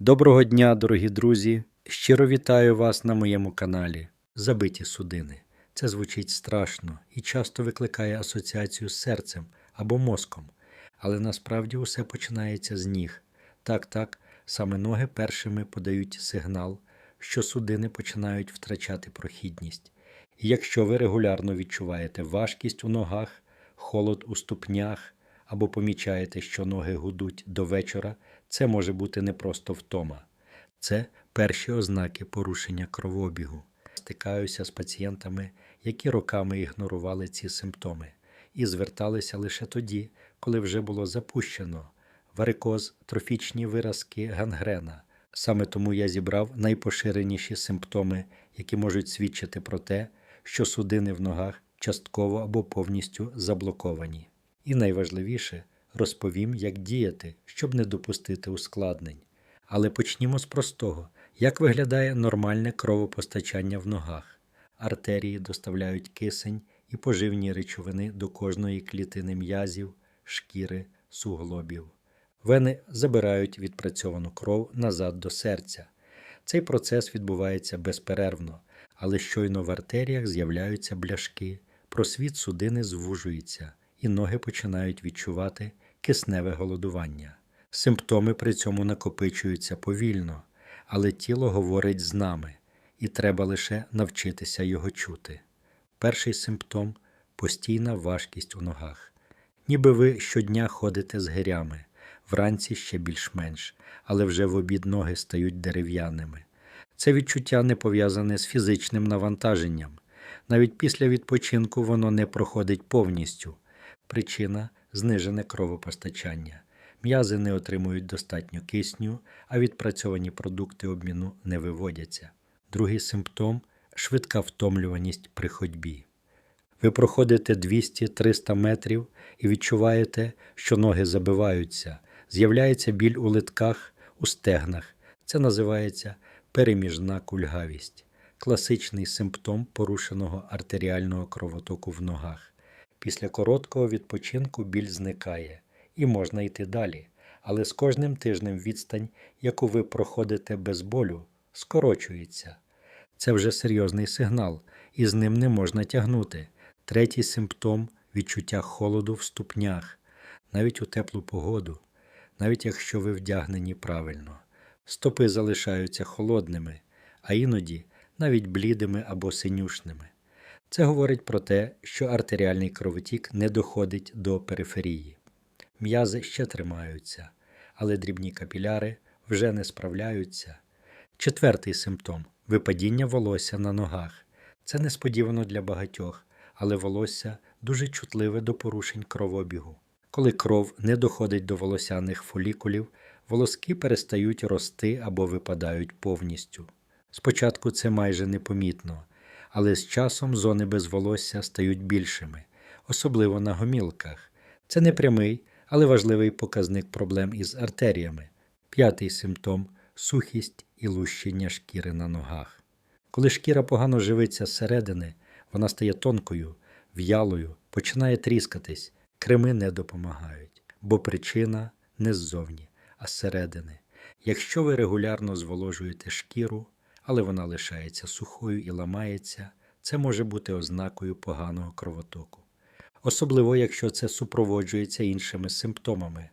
Доброго дня, дорогі друзі! Щиро вітаю вас на моєму каналі Забиті судини. Це звучить страшно і часто викликає асоціацію з серцем або мозком, але насправді усе починається з ніг. Так, так, саме ноги першими подають сигнал, що судини починають втрачати прохідність. І якщо ви регулярно відчуваєте важкість у ногах, холод у ступнях або помічаєте, що ноги гудуть до вечора, це може бути не просто втома. Це перші ознаки порушення кровообігу. Стикаюся з пацієнтами, які роками ігнорували ці симптоми, і зверталися лише тоді, коли вже було запущено варикоз, трофічні виразки, гангрена. Саме тому я зібрав найпоширеніші симптоми, які можуть свідчити про те, що судини в ногах частково або повністю заблоковані. І найважливіше розповім, як діяти, щоб не допустити ускладнень. Але почнімо з простого: як виглядає нормальне кровопостачання в ногах. Артерії доставляють кисень і поживні речовини до кожної клітини м'язів, шкіри, суглобів. Вени забирають відпрацьовану кров назад до серця. Цей процес відбувається безперервно, але щойно в артеріях з'являються бляшки, просвіт судини звужується, і ноги починають відчувати кисневе голодування. Симптоми при цьому накопичуються повільно, але тіло говорить з нами, і треба лише навчитися його чути. Перший симптом постійна важкість у ногах. Ніби ви щодня ходите з гирями, вранці ще більш-менш, але вже в обід ноги стають дерев'яними. Це відчуття не пов'язане з фізичним навантаженням. Навіть після відпочинку воно не проходить повністю. Причина знижене кровопостачання. М'язи не отримують достатньо кисню, а відпрацьовані продукти обміну не виводяться. Другий симптом швидка втомлюваність при ходьбі. Ви проходите 200-300 метрів і відчуваєте, що ноги забиваються, з'являється біль у литках, у стегнах. Це називається переміжна кульгавість, класичний симптом порушеного артеріального кровотоку в ногах. Після короткого відпочинку біль зникає і можна йти далі, але з кожним тижнем відстань, яку ви проходите без болю, скорочується. Це вже серйозний сигнал, і з ним не можна тягнути. Третій симптом відчуття холоду в ступнях, навіть у теплу погоду, навіть якщо ви вдягнені правильно. Стопи залишаються холодними, а іноді навіть блідими або синюшними. Це говорить про те, що артеріальний кровотік не доходить до периферії. М'язи ще тримаються, але дрібні капіляри вже не справляються. Четвертий симптом випадіння волосся на ногах. Це несподівано для багатьох, але волосся дуже чутливе до порушень кровообігу. Коли кров не доходить до волосяних фолікулів, волоски перестають рости або випадають повністю. Спочатку це майже непомітно, але з часом зони без волосся стають більшими, особливо на гомілках. Це не прямий, але важливий показник проблем із артеріями. П'ятий симптом сухість і лущення шкіри на ногах. Коли шкіра погано живиться зсередини, вона стає тонкою, в'ялою, починає тріскатись, креми не допомагають, бо причина не ззовні, а зсередини. Якщо ви регулярно зволожуєте шкіру, але вона лишається сухою і ламається, це може бути ознакою поганого кровотоку. Особливо, якщо це супроводжується іншими симптомами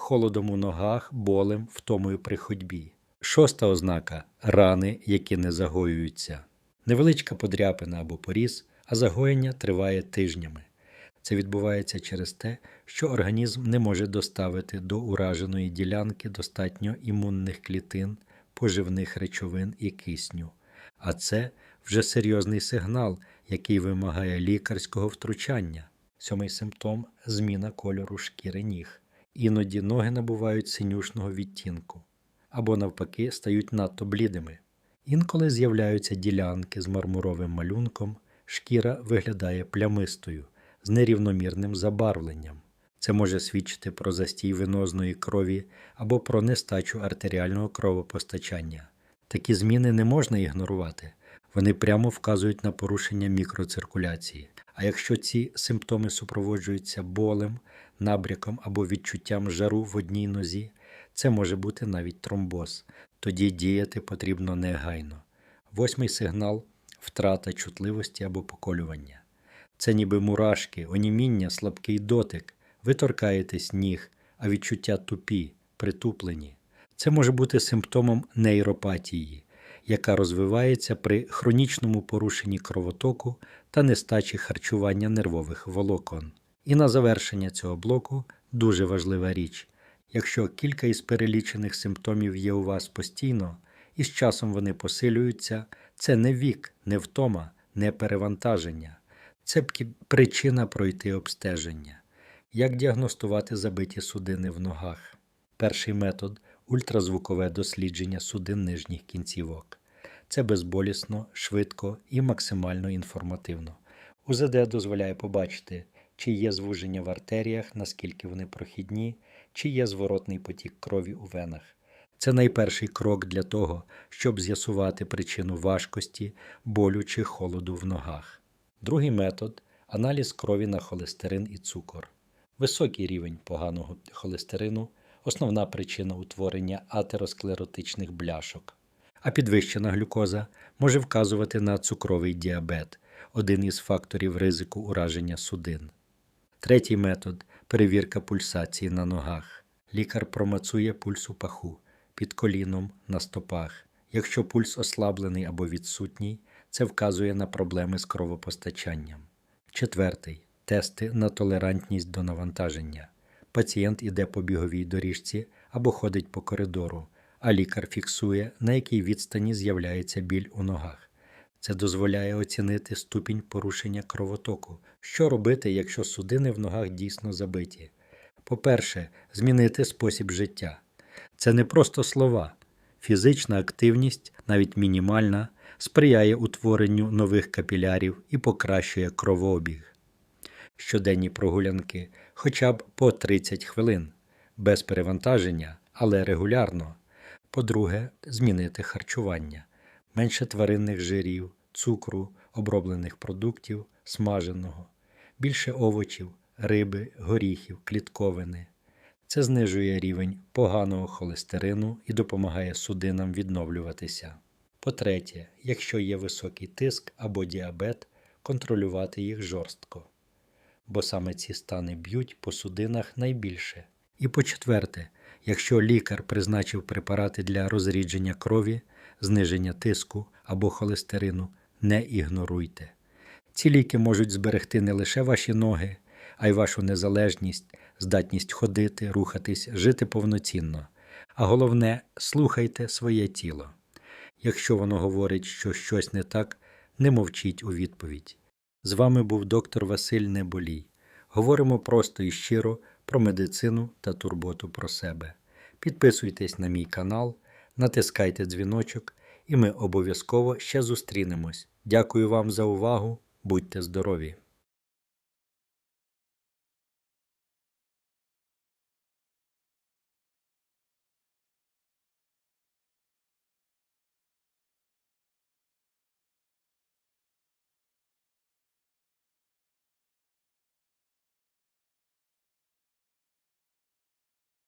холодом у ногах, болем, втомою при ходьбі. Шоста ознака рани, які не загоюються. Невеличка подряпина або поріз, а загоєння триває тижнями. Це відбувається через те, що організм не може доставити до ураженої ділянки достатньо імунних клітин, поживних речовин і кисню. А це вже серйозний сигнал, який вимагає лікарського втручання. Сьомий симптом зміна кольору шкіри ніг. Іноді ноги набувають синюшного відтінку або, навпаки, стають надто блідими. Інколи з'являються ділянки з мармуровим малюнком, шкіра виглядає плямистою, з нерівномірним забарвленням. Це може свідчити про застій венозної крові або про нестачу артеріального кровопостачання. Такі зміни не можна ігнорувати, вони прямо вказують на порушення мікроциркуляції. А якщо ці симптоми супроводжуються болем, набряком або відчуттям жару в одній нозі, Це може бути навіть тромбоз. Тоді діяти потрібно негайно. Восьмий сигнал втрата чутливості або поколювання. Це ніби мурашки, оніміння, слабкий дотик. Ви торкаєтесь ніг, а відчуття тупі, притуплені. Це може бути симптомом нейропатії, яка розвивається при хронічному порушенні кровотоку та нестачі харчування нервових волокон. І на завершення цього блоку дуже важлива річ. Якщо кілька із перелічених симптомів є у вас постійно, і з часом вони посилюються, це не вік, не втома, не перевантаження. Це причина пройти обстеження. Як діагностувати забиті судини в ногах? Перший метод ультразвукове дослідження судин нижніх кінцівок. Це безболісно, швидко і максимально інформативно. УЗД дозволяє побачити, чи є звуження в артеріях, наскільки вони прохідні, чи є зворотний потік крові у венах. Це найперший крок для того, щоб з'ясувати причину важкості, болю чи холоду в ногах. Другий метод аналіз крові на холестерин і цукор. Високий рівень поганого холестерину основна причина утворення атеросклеротичних бляшок. А підвищена глюкоза може вказувати на цукровий діабет, один із факторів ризику ураження судин. Третій метод перевірка пульсації на ногах. Лікар промацує пульс у паху під коліном на стопах. Якщо пульс ослаблений або відсутній, це вказує на проблеми з кровопостачанням. Четвертий тести на толерантність до навантаження. Пацієнт іде по біговій доріжці або ходить по коридору, а лікар фіксує, на якій відстані з'являється біль у ногах. Це дозволяє оцінити ступінь порушення кровотоку. Що робити, якщо судини в ногах дійсно забиті? По-перше, змінити спосіб життя. Це не просто слова. Фізична активність, навіть мінімальна, сприяє утворенню нових капілярів і покращує кровообіг. Щоденні прогулянки хоча б по 30 хвилин, без перевантаження, але регулярно. По-друге, змінити харчування, менше тваринних жирів, цукру, оброблених продуктів, смаженого, більше овочів, риби, горіхів, клітковини. Це знижує рівень поганого холестерину і допомагає судинам відновлюватися. По-третє, якщо є високий тиск або діабет, контролювати їх жорстко, бо саме ці стани б'ють по судинах найбільше. І по-четверте, якщо лікар призначив препарати для розрідження крові, зниження тиску або холестерину, не ігноруйте. Ці ліки можуть зберегти не лише ваші ноги, а й вашу незалежність, здатність ходити, рухатись, жити повноцінно. А головне, слухайте своє тіло. Якщо воно говорить, що щось не так, не мовчіть у відповідь. З вами був доктор Василь Неболій. Говоримо просто і щиро про медицину та турботу про себе. Підписуйтесь на мій канал, натискайте дзвіночок, і ми обов'язково ще зустрінемось. Дякую вам за увагу. Будьте здорові!